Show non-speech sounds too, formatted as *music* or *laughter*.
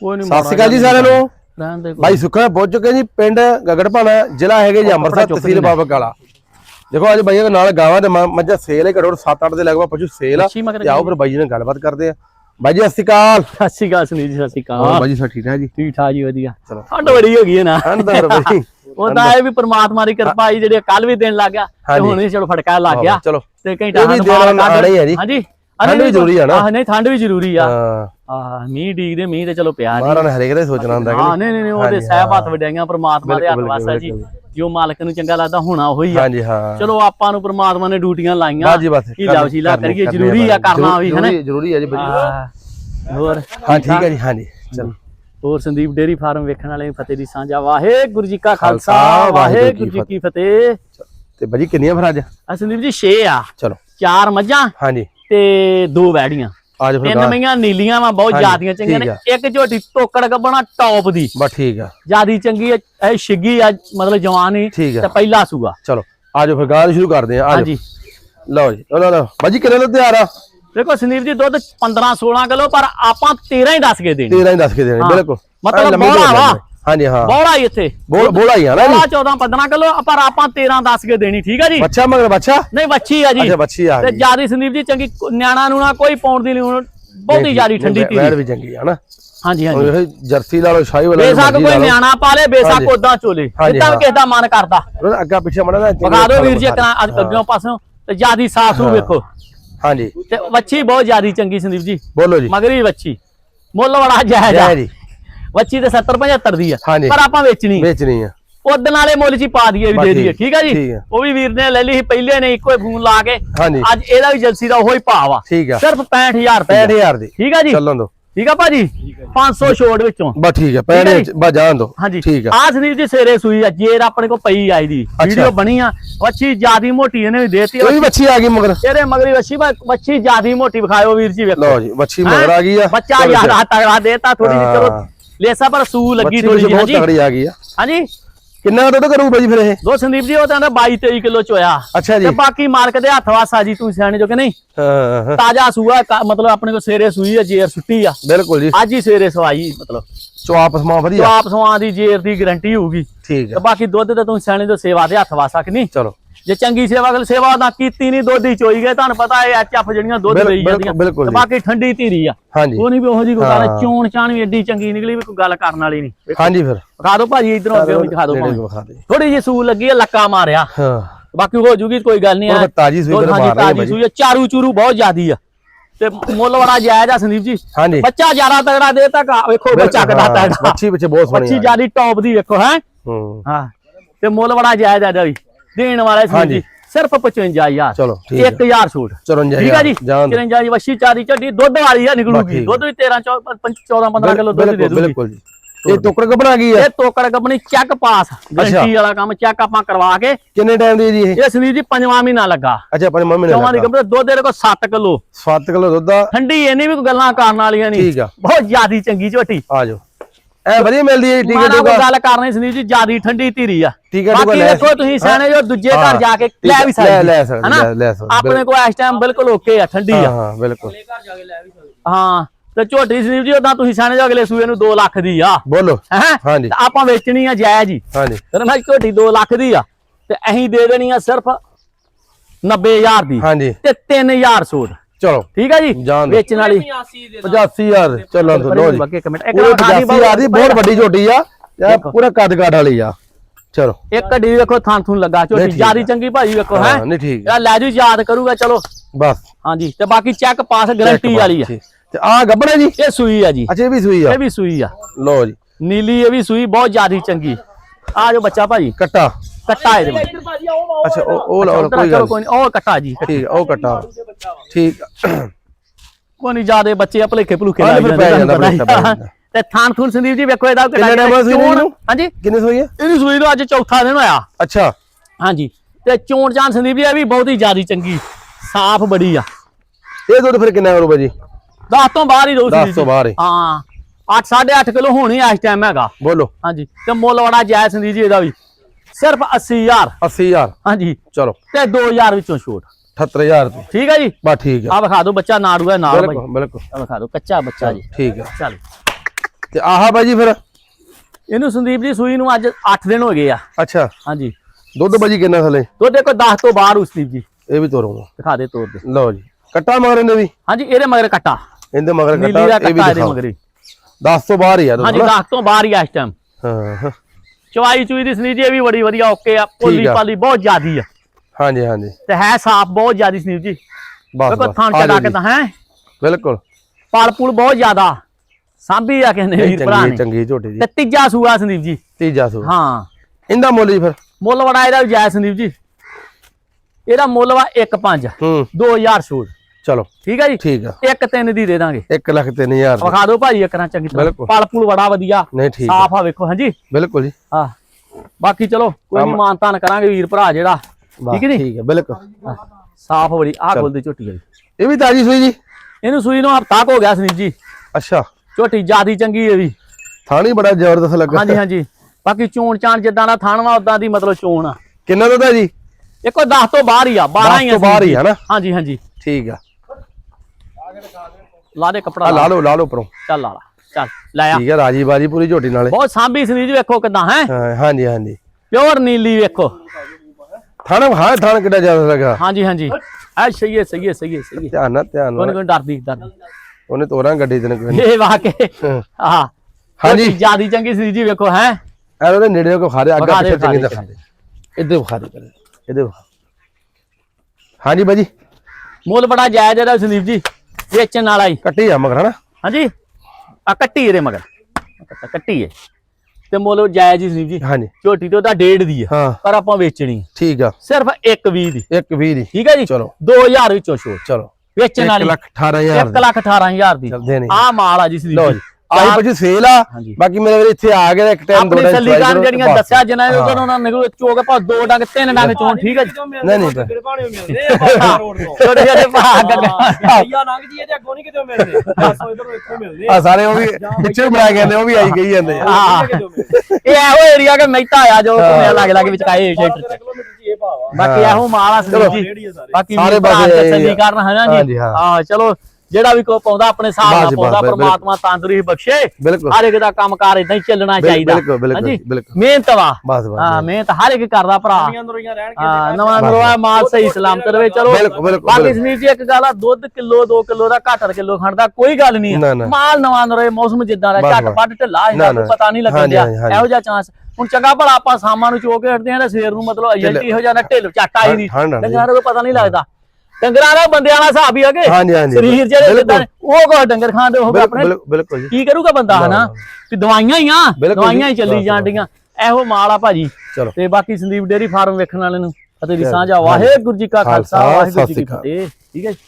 ਕੋਈ ਨਹੀਂ ਸਤਿ ਸ਼੍ਰੀ ਅਕਾਲ ਜੀ ਸਾਰਿਆਂ ਨੂੰ। ਰਹਿਣ ਦੇ ਕੋਈ। ਬਾਈ ਸੁੱਖਾ ਪਹੁੰਚ ਚੁੱਕੇ ਜੀ ਪਿੰਡ ਗਗੜਪਾਣਾ ਜ਼ਿਲ੍ਹਾ ਹੈਗੇ ਜੀ ਅੰਮ੍ਰਿਤਸਰ ਤਹਿਸੀਲ ਬਾਬਾ ਕਾਲਾ ਦੇਖੋ ਅੱਜ ਬਾਈਆਂ ਦੇ ਨਾਲ ਗਾਵਾਂ ਤੇ ਮੱਝਾਂ ਸੇਲ ਹੈ ਘੜੋੜ 7-8 ਦੇ ਲਗਭਗ ਪਸ਼ੂ ਸੇਲ ਆ। ਤੇ ਆਓ ਫਿਰ ਬਾਈ ਜੀ ਨਾਲ ਗੱਲਬਾਤ ਕਰਦੇ ਆ। ਬਾਈ ਜੀ ਸਤਿ ਸ਼੍ਰੀ ਅਕਾਲ। ਸਤਿ ਸ਼੍ਰੀ ਅਕਾਲ ਸੁਨੀਲ ਜੀ ਸਤਿ ਸ਼੍ਰੀ ਬਾਈ ਜੀ ਸਭ ਠੀਕ ਠਾਕ ਜੀ? ਠੀਕ ਠਾਕ ਜੀ ਵਧੀਆ। ਠੰਡ ਬੜੀ ਹੋ ਗਈ ਹੈ ਨਾ। ਠੰਡ ਦਾ ਫਿਰ ਬਾਈ ਉਹ ਤਾਂ ਇਹ ਵੀ ਪ੍ਰਮਾਤਮਾ ਦੀ ਕਿਰਪਾ ਆਈ ਜਿਹੜੀ ਕੱਲ ਵੀ ਦਿਨ ਲੱਗ ਗਿਆ ਤੇ। ਹੁਣ ਵੀ ਚਲੋ ਫਟਕਾ ਲੱਗ ਗਿਆ ਚਲੋ। ਤੇ ਘੰਟਾ ਹੀ। ਹਾਂਜੀ। ਠੰਡ ਵੀ ਜ਼ਰੂਰੀ ਆ ਨਾ। ਆਹ ਨਹੀਂ ਠੰਡ ਵੀ ਜ਼ਰੂਰੀ ਆ। ਹਾਂ। ਆਹ ਮੀਂਹ ਡੀਕਦੇ ਮੀਂਹ ਤੇ ਚਲੋ ਪਿਆ ਜੀ ਮਹਾਰਾਜ ਨੇ ਹਰੇਕ ਦਾ ਸੋਚਣਾ ਹੁੰਦਾ ਕਿ ਹਾਂ ਨਹੀਂ। ਨਹੀਂ ਨਹੀਂ ਉਹਦੇ ਹਾਂਜੀ, ਸਹਿਬ ਹੱਥ ਵਡਿਆਈਆਂ ਪ੍ਰਮਾਤਮਾ ਦੇ ਹੱਥ ਵਾਸਾ ਜੀ। ਜੋ ਮਾਲਕ ਨੂੰ ਚੰਗਾ ਲੱਗਦਾ ਹੋਣਾ ਉਹੀ ਆ। ਹਾਂਜੀ ਹਾਂ। ਚਲੋ ਆਪਾਂ ਨੂੰ ਪ੍ਰਮਾਤਮਾ ਨੇ ਡਿਊਟੀਆਂ ਲਾਈਆਂ। ਕੀ ਲਾਵਸ਼ੀਲਾ ਕਰੀਏ ਜ਼ਰੂਰੀ ਆ ਕਰਨਾ ਵੀ ਹੈ ਨਾ? ਜ਼ਰੂਰੀ ਹੈ ਜੀ ਹੋਰ? ਹਾਂ ਠੀਕ ਹੈ ਜੀ ਹਾਂਜੀ ਚਲੋ। ਹੋਰ ਸੰਦੀਪ ਡੇਰੀ ਫਾਰਮ ਵੇਖਣ ਵਾਲੇ ਫਤਿਹ ਦੀ ਸਾਂਝਾ ਵਾਹਿਗੁਰੂ ਜੀ ਕਾ ਖਾਲਸਾ ਵਾਹਿਗੁਰੂ ਜੀ ਕੀ ਫਤਿਹ। ਤੇ ਬਾਜੀ ਕਿੰਨੀਆਂ ਫਿਰ ਅੱਜ? ਆ ਸੰਦੀਪ ਜੀ 6 ਆ। ਚਲੋ। ਚਾਰ ਮੱਝਾਂ? ਹਾਂਜੀ ਤੇ ਦੋ ਵੈੜੀਆਂ ਅੱਜ ਫਿਰ ਤਿੰਨ ਮਈਆਂ ਨੀਲੀਆਂ ਵਾ ਬਹੁਤ ਜ਼ਿਆਦੀਆਂ ਚੰਗੀਆਂ ਨੇ। ਇੱਕ ਝੋਟੀ ਟੋਕੜ ਗੱਬਣਾ ਟੌਪ ਦੀ। ਬਸ ਠੀਕ ਆ। ਜਿਆਦੀ ਚੰਗੀ ਇਹ ਛਿੱਗੀ ਆ ਮਤਲਬ ਜਵਾਨ ਹੀ। ਤੇ ਪਹਿਲਾ ਸੂਆ। ਚਲੋ ਆਜੋ ਫਿਰ ਗਾਂ ਸ਼ੁਰੂ ਕਰਦੇ ਆ ਆਜੋ ਹਾਂਜੀ। ਲਓ ਜੀ ਲਓ ਲਓ ਬਾਜੀ ਕਿੰਨੇ ਦਾ ਤਿਆਰ ਆ? ਦੇਖੋ ਸੰਦੀਪ ਜੀ ਦੁੱਧ 15 16 ਕਿਲੋ ਪਰ ਆਪਾਂ 13 ਹੀ ਦੱਸ ਕੇ ਦੇਣੀ। 13 ਹੀ ਦੱਸ ਕੇ ਦੇਣੇ। ਬਿਲਕੁਲ। ਮਤਲਬ ਐ ਬੋਲਾ ਵਾ। ਆ। ਹਾਂਜੀ ਹਾਂ। ਬੋੜਾ ਹੀ ਇੱਥੇ। ਬੋਲਾ ਹੀ ਆ ਨਾ ਜੀ। 14 15 ਕਿਲੋ ਪਰ ਆਪਾਂ 13 ਦੱਸ ਕੇ ਦੇਣੀ ਠੀਕ ਹੈ ਜੀ? ਬੱਚਾ ਮਗਰ ਬੱਚਾ ਨਹੀਂ ਬੱਚੀ ਆ ਜੀ। ਅੱਛਾ ਬੱਚੀ ਆ ਤੇ ਜਿਆਦੀ ਸੰਦੀਪ ਜੀ ਚੰਗੀ ਨਿਆਣਾ ਨੂੰ ਨਾ ਕੋਈ ਪਾਉਣ ਦੀ ਨਹੀਂ ਬਹੁਤੀ ਜਿਆਦੀ ਠੰਡੀ ਤੀ ਵੈੜ ਵੀ ਚੰਗੀ ਆ ਨਾ। ਹਾਂਜੀ ਹਾਂਜੀ। ਜਰਸੀ ਲਾ ਲਓ ਸ਼ਾਹੀ ਵਾਲਾ ਬੇਸ਼ੱਕ ਕੋਈ ਨਿਆਣਾ ਪਾਲੇ ਬੇਸ਼ੱਕ ਹਾਂਜੀ। ਉਦਾਂ ਚੋਲੇ। ਜਿੱਦਾਂ ਹਾਂ। ਕਿਸੇ ਦਾ ਮਨ ਕਰਦਾ। ਅੱਗਾ ਪਿੱਛੇ ਮੜਾ ਨਾ ਵਿਖਾ ਦਿਓ ਵੀਰ ਜੀ ਅੱਗੋਂ ਪਾਸੋਂ ਤੇ ਜਿਆਦੀ ਸਾਸੂ ਹਾਂ। ਵੇਖੋ। ਹਾਂਜੀ। ਤੇ ਵੱਛੀ ਬਹੁਤ ਜਿਆਦੀ ਚੰਗੀ ਸੰਦੀਪ ਜੀ। ਬੋਲੋ ਜੀ। ਮਗਰੀ ਵੱਛੀ। ਮੁੱਲ ਬੜਾ ਜਾਇਜ਼ ਆ। ਜੈ ਜੀ। ਵੱਛੀ ਤੇ 70 75 ਦੀ ਆ। ਪਰ ਆਪਾਂ ਵੇਚਣੀ ਵੇਚਣੀ ਆ। ਉਦਣ ਵਾਲੇ ਮੁੱਲ ਚ ਹੀ ਪਾ ਦਈਏ ਵੀ ਦੇ ਦਈਏ। ਠੀਕ, ਆ ਜੀ। ਉਹ ਵੀ ਵੀਰ ਨੇ ਲੈ ਲਈ ਸੀ ਪਹਿਲੇ ਨੇ ਇੱਕੋ ਹੀ ਫੋਨ ਲਾ ਕੇ। ਅੱਜ ਇਹਦਾ ਵੀ ਏਜੰਸੀ ਦਾ ਉਹੀ ਭਾਅ ਆ। ਸਿਰਫ 65000 ਰੁਪਏ 65000 ਦੀ। ਠੀਕ ਆ ਜੀ? ਚੱਲਣ ਦੋ। ਠੀਕ ਆ ਭਾਜੀ? 500 ਛੋੜ ਵਿੱਚੋਂ। ਬਸ ਠੀਕ ਆ ਠੀਕ ਆ 65 ਜੀ। ਬਸ ਜਾਣ ਦੋ। ਹਾਂਜੀ। ਠੀਕ ਆ। ਆ ਸੰਦੀਪ ਜੀ ਸੇਰੇ ਸੂਈ ਆ ਜੇਰ ਆਪਣੇ ਕੋ ਪਈ ਆਈ ਦੀ ਵੀਡੀਓ ਬਣੀ ਆ। ਵੱਛੀ ਜਿਆਦੀ ਮੋਟੀ ਇਹਨੇ ਵੀ ਦੇਤੀ ਕੋਈ ਬੱਚੀ ਆ ਗਈ ਮਗਰ? ਇਹਦੇ ਮਗਰੀ ਵੱਛੀ ਵੱਛੀ ਜਿਆਦੀ ਮੋਟੀ ਵਿਖਾਇਓ ਵੀਰ ਜੀ ਵੇਖੋ। ਲਓ ਜੀ ਬੱਚੀ ਮਗਰ ਆ ਗਈ ਆ। ਬੱਚਾ ਯਾਰ ਤਗੜਾ ਦੇਤਾ ਥੋੜੀ ਜਿਹੀ ਚਲੋ। ਲੇਸਾ ਪਰ ਸੂ ਲੱਗੀ ਥੋੜੀ ਜਿਹੀ ਬਹੁਤ ਤਗੜੀ ਆ ਗਈ ਆ। ਹਾਂਜੀ। ਕਿੰਨਾ ਦੁੱਧ ਕਰੂ ਬਾਜੀ ਫਿਰ ਇਹ? ਦੋ ਸੰਦੀਪ ਜੀ ਉਹ ਤਾਂ 22 23 ਕਿਲੋ ਚ ਹੋਇਆ ਅੱਛਾ ਜੀ। ਤੇ ਬਾਕੀ ਮਾਲਕ ਦੇ ਹੱਥ ਵਾਸਾ ਜੀ ਤੂੰ ਸਿਆਣੇ ਜੋ ਕਿ ਨਹੀਂ। ਹਾਂ ਤਾਜ਼ਾ ਸੂਆ ਮਤਲਬ ਆਪਣੇ ਕੋ ਸੇਰੇ ਸੂਈ ਆ ਜੇਰ ਸੁੱਟੀ ਆ। ਬਿਲਕੁਲ ਜੀ। ਅੱਜ ਹੀ ਸੇਰੇ ਸਵਾਈ ਮਤਲਬ। ਚੁਆਪ ਸਮਾ ਵਧੀਆ। ਆਪ ਸਵਾਂ ਦੀ ਜੇਰ ਦੀ ਗਾਰੰਟੀ ਹੋਊਗੀ। ਠੀਕ ਤੇ ਆ ਬਾਕੀ ਦੁੱਧ ਤੇ ਤੂੰ ਸਿਆਣੇ ਜੋ ਸੇਵਾ ਦੇ ਹੱਥ ਵਾਸਾ ਕਿ ਨਹੀਂ? ਚਲੋ। ਜੇ ਚੰਗੀ ਸੇਵਾ ਕਰ ਸੇਵਾ ਨਾ ਕੀਤੀ ਨਹੀਂ ਦੁੱਧ ਹੀ ਚੋਈ ਗਏ ਤੁਹਾਨੂੰ ਪਤਾ ਇਹ ਐਚਐਫ ਜਿਹੜੀਆਂ ਦੁੱਧ ਲਈ ਜਾਂਦੀਆਂ। ਤੇ। ਬਾਕੀ ਠੰਡੀ ਧੀਰੀ ਆ। ਉਹ ਨਹੀਂ ਵੀ ਉਹੋ ਜੀ ਕੋਈ ਗੱਲ ਹਾਂ। ਚੋਣ ਚਾਣ ਵੀ ਐਡੀ ਚੰਗੀ ਨਿਕਲੀ ਵੀ ਕੋਈ ਗੱਲ ਕਰਨ ਵਾਲੀ ਨਹੀਂ। ਹਾਂਜੀ ਫਿਰ। ਦਿਖਾ ਦਿਓ ਭਾਜੀ ਇਧਰੋਂ ਅੱਗੇ ਵੀ ਦਿਖਾ ਦਿਓ ਥੋੜੀ ਜਿਹੀ ਸੂ ਲੱਗੀ ਆ ਲੱਕਾ ਮਾਰਿਆ। ਹਾਂ। ਬਾਕੀ ਹੋ ਜੂਗੀ ਕੋਈ ਗੱਲ ਨਹੀਂ ਆ ਤਾਜ਼ੀ ਸੂਈ ਹੈ ਤਾਜ਼ੀ। ਸੂਈ ਚਾਰੂ ਚੂਰੂ ਬਹੁਤ ਜ਼ਿਆਦੀ ਆ। ਤੇ ਮੁੱਲ ਬੜਾ ਜਾਇਜ਼ ਆ ਸੰਦੀਪ ਜੀ। ਹਾਂਜੀ। ਬੱਚਾ ਜ਼ਿਆਦਾ ਤਗੜਾ ਦੇ ਤੱਕ ਵੇਖੋ ਬੱਚਾ ਹਾਂ, ਤਗੜਾ ਬੱਚੀ ਪਿੱਛੇ ਬਹੁਤ ਸੋਹਣੀ ਬੱਚੀ ਆ। ਜਿਆਦੀ ਟੌਪ ਦੀ ਵੇਖੋ ਹੈ। ਹੂੰ। ਹਾਂ ਤੇ ਮੁੱਲ ਬੜਾ ਜਾਇਜ਼ ਆ ਜੀ ਦੇਣ ਵਾਲੇ ਸੰਦੀਪ। ਜੀ ਸਿਰਫ 55000 ਚਲੋ ਠੀਕ ਆ। 1000 ਛੂਟ 54 ਠੀਕ ਆ ਜੀ? ਜਾਨ 53 ਜੀ ਵੱਛੀ ਚਾਰੀ ਝੱਡੀ ਦੁੱਧ ਵਾਲੀ ਆ ਨਿਕਲੂਗੀ। ਦੁੱਧ ਵੀ 13 14 15 ਕਿਲੋ ਦੁੱਧ ਦੇ ਦੂਗੀ। ਬਿਲਕੁਲ ਜੀ। ਇਹ ਟੁਕੜ ਕਬਣਾ ਗਈ ਆ? ਇਹ ਤੋਕੜ ਕੰਪਨੀ ਚੈੱਕ ਪਾਸ ਗਰੰਟੀ ਵਾਲਾ ਕੰਮ ਚੈੱਕ ਆਪਾਂ ਕਰਵਾ ਕੇ ਕਿੰਨੇ ਟਾਈਮ ਦੀ ਜੀ ਇਹ? ਇਹ ਜੀ ਪੰਜਵਾਂ ਮਹੀਨਾ ਲੱਗਾ। ਅੱਛਾ ਆਪਣੇ ਮੰਮੀ ਨੇ ਚੌਵਾਂ ਦੀ ਕੰਪਨੀ ਦੁੱਧ ਦੇ ਕੋਲ 7 ਕਿਲੋ। 7 ਕਿਲੋ ਦੁੱਧ ਆ ਠੰਡੀ ਇਹਨੇ ਵੀ ਕੋਈ ਗੱਲਾਂ ਕਰਨ ਵਾਲੀਆਂ ਨਹੀਂ। ਠੀਕ ਆ। ਬਹੁਤ ਜ਼ਿਆਦੀ ਚੰਗੀ ਝੋਟੀ। ਆ ਜਾਓ। ਐ ਵਧੀਆ ਮਿਲਦੀ ਹੈ ਟਿਕਟ ਮਾਣਾ ਕੋਈ ਗੱਲ ਕਰਨੀ ਸੰਦੀਪ ਜੀ ਜ਼ਿਆਦੀ ਠੰਡੀ ਧੀਰੀ ਆ। ਟਿਕਟ ਟੁਕਾ ਬਾਕੀ ਲੈ। ਦੇਖੋ ਤੁਸੀਂ ਸਿਆਣੇ ਜੋ ਦੂਜੇ ਹਾਂ, ਘਰ ਜਾ ਕੇ ਠੀਕ ਲੈ ਵੀ ਸਕਦੇ। ਲੈ- ਲੈ ਸਕਦੇ, ਹਨਾ? ਲੈ- ਲੈ ਸਕਦੇ, ਆਪਣੇ ਕੋਲ ਇਸ ਟਾਈਮ ਬਿਲਕੁਲ ਓਕੇ ਆ ਠੰਡੀ ਹਾਂ ਆ। ਹਾਂ ਬਿਲਕੁਲ। ਹਾਂ। ਤੇ ਝੋਟੀ ਸੰਦੀਪ ਜੀ ਉਦਾਂ ਤੁਸੀਂ ਸਿਆਣੇ ਜੋ ਅਗਲੇ ਸੂਏ ਨੂੰ 2 ਲੱਖ ਦੀ ਆ। ਬੋਲੋ। ਹੈ? ਹਾਂਜੀ। ਤੇ ਆਪਾਂ ਵੇਚਣੀ ਆ ਜਾਇਜ਼ ਹੀ। ਹਾਂਜੀ। ਤੇ ਮੈਂ ਝੋਟੀ 2 ਲੱਖ ਦੀ ਆ। ਤੇ ਅਸੀਂ ਦੇ ਦੇਣੀ ਆ ਸਿਰਫ 90000 ਦੀ। ਹਾਂਜੀ। ਤੇ 3000 ਸੂਟ। ਚਲੋ। ਠੀਕ ਆ ਜੀ। ਵੇਚਣ ਵਾਲੀ। 85000 ਚਲੋ ਲੋ ਜੀ। ਬਾਕੀ ਇੱਕ ਮਿੰਟ। ਇੱਕ ਖਾਣੀ 85000 ਦੀ। ਬਹੁਤ ਵੱਡੀ ਝੋਟੀ ਆ। ਇਹ ਪੂਰਾ ਕੱਦ ਕਾਠ ਵਾਲੀ ਆ। ਚਲੋ। ਇੱਕ ਢੀ ਵੇਖੋ ਥਾਂ ਥੂੰ ਲੱਗਾ। ਝੋਟੀ ਜਿਆਦੀ। ਚੰਗੀ ਭਾਜੀ ਵੇਖੋ ਹੈ ਹਾਂ? ਨਹੀਂ ਠੀਕ। ਲੈ ਜੂ ਯਾਦ ਕਰੂਗਾ ਚਲੋ। ਬਸ। ਹਾਂਜੀ। ਤੇ ਬਾਕੀ ਚੈੱਕ ਪਾਸ ਗਾਰੰਟੀ ਵਾਲੀ ਆ। ਤੇ ਆ ਗੱਬੜ ਹੈ ਜੀ? ਇਹ ਸੂਈ ਆ ਜੀ। ਅੱਛਾ ਇਹ ਵੀ ਸੂਈ ਆ। ਇਹ ਵੀ ਸੂਈ ਆ। ਲੋ ਜੀ। ਨੀਲੀ ਇਹ ਵੀ ਸੂਈ ਬਹੁਤ ਜਿਆਦੀ ਚੰਗੀ। ਆ ਜੋ ਬੱਚਾ ਭਾਜੀ। ਕੱਟਾ। ਕੱਟਾ ਇਹਦੇ ਵਿੱਚ। ਅੱਛਾ ਉਹ ਉਹ ਲਓ ਕੋਈ ਗੱਲ ਕੋਈ ਨਹੀਂ। ਉਹ ਕੱਟਾ ਜੀ। ਠੀਕ ਆ, ਉਹ ਕੱਟਾ। ਠੀਕ ਆ। ਕੋਈ ਨਹੀਂ ਜਿਆਦੇ ਬੱਚੇ ਭਲੇਖੇ ਭਲੂਖੇ ਹਾਂ, ਲੱਗ ਜਾਂਦੇ ਹੀ ਆ। ਤੇ ਥਾਂ ਥੂਨ ਸੰਦੀਪ ਜੀ ਵੇਖੋ ਇਹਦਾ ਕਿੰਨੇ ਟਾਈਮ ਸੂਈ? ਹਾਂਜੀ। ਕਿੰਨੇ ਸੂਈ ਆ? ਇਹਦੀ ਸੂਈ ਨੂੰ ਅੱਜ ਚੌਥਾ ਦਿਨ ਹੋਇਆ। ਅੱਛਾ। ਹਾਂਜੀ। ਤੇ ਚੋਣ ਚਾਨ ਸੰਦੀਪ ਜੀ ਇਹ ਵੀ ਬਹੁਤ ਹੀ ਜਿਆਦੀ ਚੰਗੀ। ਸਾਫ਼ ਬੜੀ ਆ। ਇਹ ਦੁੱਧ ਫਿਰ ਕਿੰਨਾ ਕਰੂਗਾ ਜੀ 10 ਤੋਂ ਬਾਹਰ ਹੀ ਰਹੂ 10 ਤੋਂ ਬਾਹਰ ਹੀ। ਹਾਂ 8 8.5 ਕਿਲੋ ਹੋਣੀ ਆ ਇਸ ਟਾਈਮ ਹੈਗਾ। ਬੋਲੋ। ਹਾਂਜੀ ਤੇ ਮੁੱਲ ਬੜਾ ਜਾਇਜ਼ ਸੰਦੀਪ ਜੀ ਇਹਦਾ ਵੀ। ਸਿਰਫ 80000 80000 ਹਾਂਜੀ। ਚਲੋ। ਤੇ 2000 ਵਿੱਚੋਂ ਛੋਟ। 78000 ਦੀ। ਠੀਕ ਹੈ ਜੀ? ਬਸ ਠੀਕ ਆ। ਆ ਵਿਖਾ ਦਿਓ ਬੱਚਾ ਨਾੜੂ ਹੈ ਨਾਲ ਬਿਲਕੁਲ ਬਿਲਕੁਲ। ਆ ਵਿਖਾ ਦਿਓ ਕੱਚਾ ਬੱਚਾ ਜੀ। ਠੀਕ ਆ। ਚੱਲ। ਤੇ ਆਹ ਬਾਈ ਜੀ ਫਿਰ? ਇਹਨੂੰ ਸੰਦੀਪ ਜੀ ਸੂਈ ਨੂੰ ਅੱਜ 8 ਦਿਨ ਹੋ ਗਏ ਆ। ਅੱਛਾ। ਹਾਂਜੀ। ਦੁੱਧ ਬਾਜੀ ਕਿੰਨਾ ਥਲੇ? ਦੁੱਧ ਦੇਖੋ 10 ਤੋਂ ਬਾਹਰ ਉਸ ਸੰਦੀਪ ਜੀ। ਇਹ ਵੀ ਤੋਰੂਗਾ। ਦਿਖਾ ਦੇ ਤੋੜ ਦੇ। ਲਓ ਜੀ। ਕੱਟਾ ਮਗਰ ਇਹਦੇ ਵੀ। ਹਾਂਜੀ ਇਹਦੇ ਮਗਰ ਕੱਟਾ। ਇਹਦੇ ਮਗਰ ਨੀਲੀ ਕੱਟਾ ਇਹ ਵੀ ਕੱਟਾ ਇਹਦੇ ਦਿਖਾਓ। ਮਗਰ ਹੀ। 10 ਤੋਂ ਬਾਹਰ ਹੀ ਆ ਹਾਂਜੀ 10 ਤੋਂ ਬਾਹਰ ਹੀ ਆ ਇਸ ਟਾਈਮ ਹਾਂ। ਚਵਾਈ ਚੂਈ ਦੀ ਸੰਦੀਪ ਜੀ ਇਹ ਵੀ ਬੜੀ ਵਧੀਆ ਓਕੇ ਆ ਪੋਲੀ ਆ। ਪਾਲੀ ਬਹੁਤ ਜ਼ਿਆਦੀ ਆ। ਹਾਂਜੀ ਹਾਂਜੀ। ਤੇ ਹੈ ਸਾਫ਼ ਬਹੁਤ ਜ਼ਿਆਦੀ ਸੰਦੀਪ ਜੀ ਬਸ ਦੇਖੋ ਬਸ ਥਾਂ ਆ ਚੜਾ ਜਾਓ ਕੇ ਜੀ। ਤਾਂ ਹੈ? ਬਿਲਕੁਲ। ਪਾਲ ਪੂਲ ਬਹੁਤ ਜ਼ਿਆਦਾ। ਸਾਂਭੀ ਆ ਕਹਿੰਦੇ ਇਹ ਵੀਰ ਭਰਾ ਚੰਗੀ ਨੇ। ਚੰਗੀ ਝੋਟੀ ਦੀ ਤੇ ਤੀਜਾ ਸੂਆ ਸੰਦੀਪ ਜੀ ਤੀਜਾ ਸੂ ਹਾਂ। ਇਹਦਾ ਮੁੱਲ ਜੀ ਫਿਰ? ਮੁੱਲ ਵੜਾ ਇਹਦਾ ਵੀ ਜਾਇਜ਼ ਸੰਦੀਪ ਜੀ ਇਹਦਾ ਮੁੱਲ ਵਾ 1.5 ਹੂੰ। 2000 ਛੂਟ। ਚਲੋ। ਠੀਕ ਹੈ ਜੀ? ਠੀਕ ਆ। ਇੱਕ ਤਿੰਨ ਦੀ ਦੇ ਦਾਂਗੇ। 1 ਲੱਖ 3000 ਦੀ। ਵਿਖਾ ਦਿਓ ਭਾਜੀ ਇੱਕ ਨਾ ਚੰਗੀ ਤਰ੍ਹਾਂ। ਬਿਲਕੁਲ। ਪਲ ਪੁਲ ਬੜਾ ਵਧੀਆ। ਨਹੀਂ ਠੀਕ ਆ। ਸਾਫ਼ ਆ ਵੇਖੋ ਹਾਂਜੀ। ਬਿਲਕੁਲ ਜੀ। ਹਾਂ। ਬਾਕੀ ਚਲੋ ਕੋਈ ਨਹੀਂ ਮਾਨ ਤਾਨ ਕਰਾਂਗੇ ਵੀਰ ਭਰਾ ਜਿਹੜਾ। ਠੀਕ ਹੈ ਠੀਕ ਹੈ ਬਿਲਕੁਲ। ਸਾਫ਼ ਬੜੀ ਆਹ ਗੋਲ ਦੀ ਝੋਟੀ ਜੀ। ਇਹ ਵੀ ਤਾਜੀ ਸੂਈ ਜੀ। ਇਹਨੂੰ ਸੂਈ ਨੂੰ ਹਫਤਾ ਹੋ ਗਿਆ ਸੰਦੀਪ ਜੀ। ਅੱਛਾ। ਝੋਟੀ ਜਿਆਦੀ ਚੰਗੀ ਹੈ ਵੀ। ਥਾਣੀ ਬੜਾ ਜ਼ਬਰਦਸਤ ਲੱਗਾ। ਹਾਂਜੀ ਹਾਂਜੀ। ਬਾਕੀ ਚੋਣ ਚਾਣ ਜਿੱਦਾਂ ਦਾ ਥਾਣਵਾ ਉਦਾਂ ਦੀ ਮਤਲਬ ਚੋਣ ਆ। ਕਿੰਨਾ ਹੈ ਜੀ? ਇੱਕੋ 10 ਤੋਂ ਬਾਹਰ ਹੀ ਆ 12 ਹੀ 10 ਆ ਤੋਂ ਬਾਹਰ ਹੀ ਆ ਨਾ। ਹਾਂਜੀ ਹਾਂਜੀ। ਠੀਕ ਆ। ਲਾ ਦੇ ਕੱਪੜਾ ਆ ਲਾ ਲਓ ਲਾ ਲਓ ਪਰੋਂ ਚੱਲ ਲਾ ਲਾ ਚੱਲ ਲੈ ਆ। ਠੀਕ ਆ ਰਾਜੀ ਬਾਜੀ ਪੂਰੀ ਝੋਟੀ ਨਾਲੇ ਬਹੁਤ ਸਾਂਭੀ ਜੀ ਵੇਖੋ ਕਿਦਾਂ ਹੈ? ਹਾਂ, ਹਾਂਜੀ ਹਾਂਜੀ। ਪਿਓਰ ਨੀਲੀ ਵੇਖੋ। ਥਾਣਾ ਹਾਂ ਥਾਣ ਕਿੱਡਾ ਜ਼ਿਆਦਾ ਲੱਗਾ। ਹਾਂਜੀ ਹਾਂਜੀ। ਐ ਸਹੀ ਹੈ ਸਹੀ ਹੈ ਸਹੀ ਹੈ ਸਹੀ ਹੈ ਧਿਆਨ ਨਾਲ ਧਿਆਨ ਨਾਲ। ਕੋਈ ਡਰਦੀ ਡਰਦੀ? ਉਹਨੇ ਤੋਰਾਂ ਗੱਡੀ ਤੇ ਕੋਈ ਇਹ ਵਾਕੇ। ਹਾਂ। ਹਾਂ ਹਾਂਜੀ। ਜਿਆਦੀ ਚੰਗੀ ਜੀ ਵੇਖੋ ਹੈ? ਐ ਉਹਦੇ ਨੇੜੇ ਕੋ ਖਾਰੇ ਅੱਗਾ ਪਿੱਛੇ ਚੰਗੀ ਵਿਖਾ ਦਿਖਾ ਦੇ। ਇੱਧਰ ਵਿਖਾ ਦੇ ਪਹਿਲੇ, ਇੱਧਰ ਵਿਖਾ। ਹਾਂਜੀ ਬਾਜੀ। ਮੁੱਲ ਬੜਾ ਜਾਇਜ਼ ਇਹਦਾ ਸੰਦੀਪ ਜੀ। ਵੇਚਣ ਵਾਲਾ ਹੀ। ਕੱਟੀ ਆ ਮਗਰ ਹਨਾ? ਹਾਂਜੀ? ਆ ਕੱਟੀ ਇਹਦੇ ਮਗਰ। ਕੱਟੀ ਹੈ ਤੇ ਮੁੱਲ ਜਾਇਜ਼ ਹੀ ਸੰਦੀਪ ਜੀ। ਹਾਂਜੀ। ਝੋਟੀ ਤੇ ਉਹਦਾ ਡੇਢ ਦੀ ਹੈ ਹਾਂ। ਪਰ ਆਪਾਂ ਵੇਚਣੀ। ਠੀਕ ਆ। ਸਿਰਫ 120 ਦੀ। ਇੱਕ ਵੀਹ ਦੀ। ਠੀਕ ਹੈ ਜੀ? ਚਲੋ। 2000 ਵਿੱਚੋਂ ਛੋਟ ਚਲੋ। ਵੇਚਣ 1 ਵਾਲੀ। ਲੱਖ 18000 1 ਲੱਖ 18000 ਦੀ। ਆ ਮਾਲ ਆ ਜੀ ਸੰਦੀਪ ਲਓ ਜੀ। ਜੀ ਆਈ ਪਛੀ ਸੇਲ ਆ। ਬਾਕੀ ਮੇਰੇ ਵੀਰ ਇੱਥੇ ਆ ਗਏ ਇੱਕ ਟਾਈਮ ਦੋ ਆਪਣੀ ਟਾਈਮ ਸੱਲੀਕਾਨ ਜਿਹੜੀਆਂ ਦੱਸਿਆ ਜਿਨ੍ਹਾਂ ਨੇ ਉਹਨਾਂ ਨਾਲ ਨਿਕਲ ਚੋਗ ਪਾ ਦੋ ਡੰਗ ਤਿੰਨ ਡੰਗ ਚੋਣ ਠੀਕ ਹੈ ਜੀ। ਨਹੀਂ ਨਹੀਂ ਤਾਂ- ਪਾਣੀ ਮਿਲਦੇ ਆ *laughs* ਬਾਹਰ ਰੋਡ ਤੋਂ। ਛੋਟੇ ਛੋਟੇ ਭਾਗ ਭਈਆ ਲੰਘ ਜੀਏ ਤੇ ਅੱਗੋਂ ਨਹੀਂ ਕਿਤੇ ਮਿਲਦੇ। ਦੱਸੋ ਇਧਰੋਂ ਇੱਥੋਂ ਮਿਲਦੇ ਆ। ਸਾਰੇ ਉਹ ਵੀ ਪਿੱਛੇ ਬਣਾ ਕੇ ਆਉਂਦੇ ਉਹ ਵੀ ਆਈ ਗਈ ਜਾਂਦੇ ਆ। ਹਾਂ। ਇਹ ਇਹੋ ਏਰੀਆ ਕਿ ਮਹਿਤਾ ਆ ਜੋ ਘੁੰਮਿਆ ਲੱਗ ਲੱਗ ਵਿਚਕਾਏ ਸ਼ੈਲਟਰ ਚ। ਜੀ ਬਾਕੀ ਇਹੋ ਮਾਲ ਆ ਸੰਦੀਪ ਜੀ। ਬਾਕੀ ਸਾਰੇ ਪਾਸੇ ਪਾਸੇ ਇਹ- ਤਸੱਲੀ ਕਰਨ ਹੈ ਨਾ ਹਾਂਜੀ, ਜੀ। ਹਾਂ ਚਲੋ। ਜਿਹੜਾ ਵੀ ਕੋ ਪਾਉਂਦਾ ਆਪਣੇ ਹਿਸਾਬ ਨਾਲ ਪਾਉਂਦਾ। ਪਰਮਾਤਮਾ ਤੰਦਰੁਸਤੀ ਬਖਸ਼ੇ। ਹਰ ਇੱਕ ਦਾ ਕੰਮਕਾਰ ਇਦਾਂ ਹੀ ਚੱਲਣਾ ਚਾਹੀਦਾ। ਬਿਲਕੁਲ ਬਿਲਕੁਲ ਹਾਂਜੀ? ਬਿਲਕੁਲ। ਮਿਹਨਤ ਵਾ। ਬਸ ਬਸ ਹਾਂ ਮਿਹਨਤ ਹਰ ਇੱਕ ਕਰਦਾ ਭਰਾ। ਹਾਂ ਨਵਾਂ ਨਵਾਂ ਮਾਲ ਸਹੀ ਸਲਾਮਤ ਰਵੇ ਚਲੋ। ਬਿਲਕੁਲ, ਬਿਲਕੁਲ, ਬਾਕੀ। ਸੰਦੀਪ ਜੀ ਇੱਕ ਗੱਲ ਆ ਦੁੱਧ ਕਿਲੋ 2 ਕਿਲੋ ਦਾ ਘੱਟ ਕਿਲੋ ਖੜਦਾ ਕੋਈ ਗੱਲ ਨਹੀਂ। ਮਾਲ ਨਵਾਂ ਨਰੇ ਮੌਸਮ ਜਿੱਦਾਂ ਦਾ ਝੱਟ। ਪੱਟ ਢਿੱਲਾ ਇਹਨਾਂ ਨਾ। ਪਤਾ ਨਹੀਂ ਲੱਗਣ ਦਿਆ। ਇਹੋ ਜਿਹਾ ਚਾਂਸ ਹੁਣ ਚੰਗਾ ਭਲਾ ਆਪਾਂ ਸਾਮਾਂ ਨੂੰ ਚੋ ਕੇ ਹਟਦੇ ਆ ਤੇ ਸਵੇਰ ਨੂੰ ਮਤਲਬ ਏਜੰਟੀ ਇਹੋ ਜਿਹਾ ਨਾ ਢਿੱਲ ਝੱਟ ਆਈ ਨਹੀਂ। ਡੰਗਰਾਂ ਦਾ ਪਤਾ ਨਹੀਂ ਲੱਗਦਾ। ਡੰਗਰਾਂ ਦਾ ਬੰਦਿਆਂ ਦਾ ਹਿਸਾਬ ਹੀ ਅਗੇ ਹਾਂਜੀ, ਹਾਂਜੀ। ਸਰੀਰ ਜਿਹੜੇ ਬਿਲਕੁਲ। ਜਿੱਦਾਂ ਉਹ ਕੋ ਡੰਗਰ ਖਾਂਦੇ ਉਹ ਆਪਣੇ ਬਿਲਕੁਲ- ਬਿਲਕੁਲ ਜੀ ਕੀ ਕਰੂਗਾ ਬੰਦਾ ਹਨਾ। ਕਿ ਦਵਾਈਆਂ ਹੀ ਆ ਬਿਲਕੁਲ ਦਵਾਈਆਂ ਹੀ ਜੀ। ਚੱਲੀ ਬਸ, ਜਾਂਦੀਆਂ ਇਹੋ ਮਾਲ ਆ ਭਾਜੀ ਚਲੋ ਤੇ ਬਾਕੀ ਸੰਦੀਪ ਡੇਰੀ ਫਾਰਮ ਵੇਖਣ ਵਾਲੇ ਨੂੰ ਅਤੇ ਦੀ ਸਾਂਝਾ। ਵਾਹਿਗੁਰੂ ਜੀ ਕਾ ਖਾਲਸਾ ਖਾਲਸਾ, ਵਾਹਿਗੁਰੂ ਜੀ ਸਤਿ ਕੀ ਸ਼੍ਰੀ ਅਕਾਲ। ਫਤਿਹ ਠੀਕ ਹੈ ਜੀ